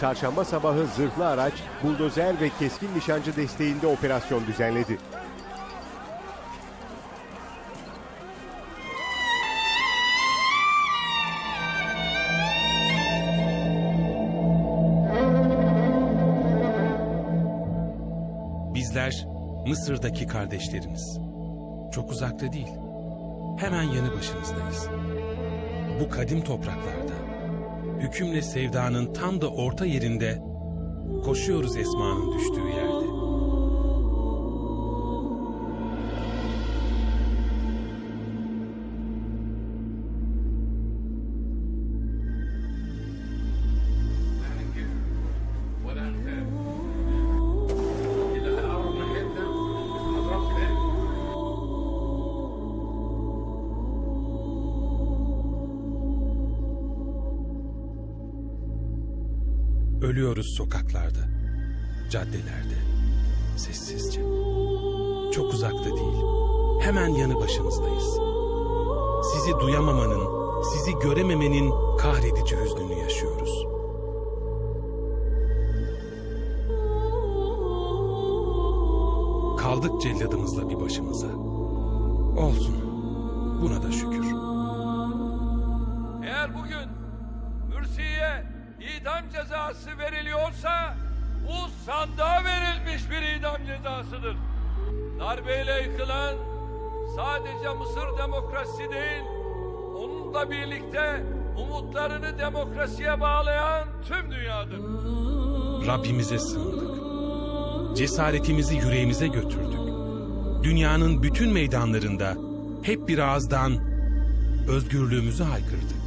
Çarşamba sabahı zırhlı araç, buldozer ve keskin nişancı desteğinde operasyon düzenledi. Bizler Mısır'daki kardeşleriniz. Çok uzakta değil. Hemen yanı başınızdayız. Bu kadim topraklarda, hükümle sevdanın tam da orta yerinde koşuyoruz Esma'nın düştüğü yerde. Ölüyoruz sokaklarda, caddelerde, sessizce. Çok uzakta değil, hemen yanı başınızdayız. Sizi duyamamanın, sizi görememenin kahredici hüznünü yaşıyoruz. Kaldık celladımızla bir başımıza. Olsun, buna da şükür. Eğer bugün idam cezası veriliyorsa bu sandığa verilmiş bir idam cezasıdır. Darbeyle yıkılan sadece Mısır demokrasisi değil, onunla birlikte umutlarını demokrasiye bağlayan tüm dünyadır. Rabbimize sığındık. Cesaretimizi yüreğimize götürdük. Dünyanın bütün meydanlarında hep bir ağızdan özgürlüğümüzü haykırdık.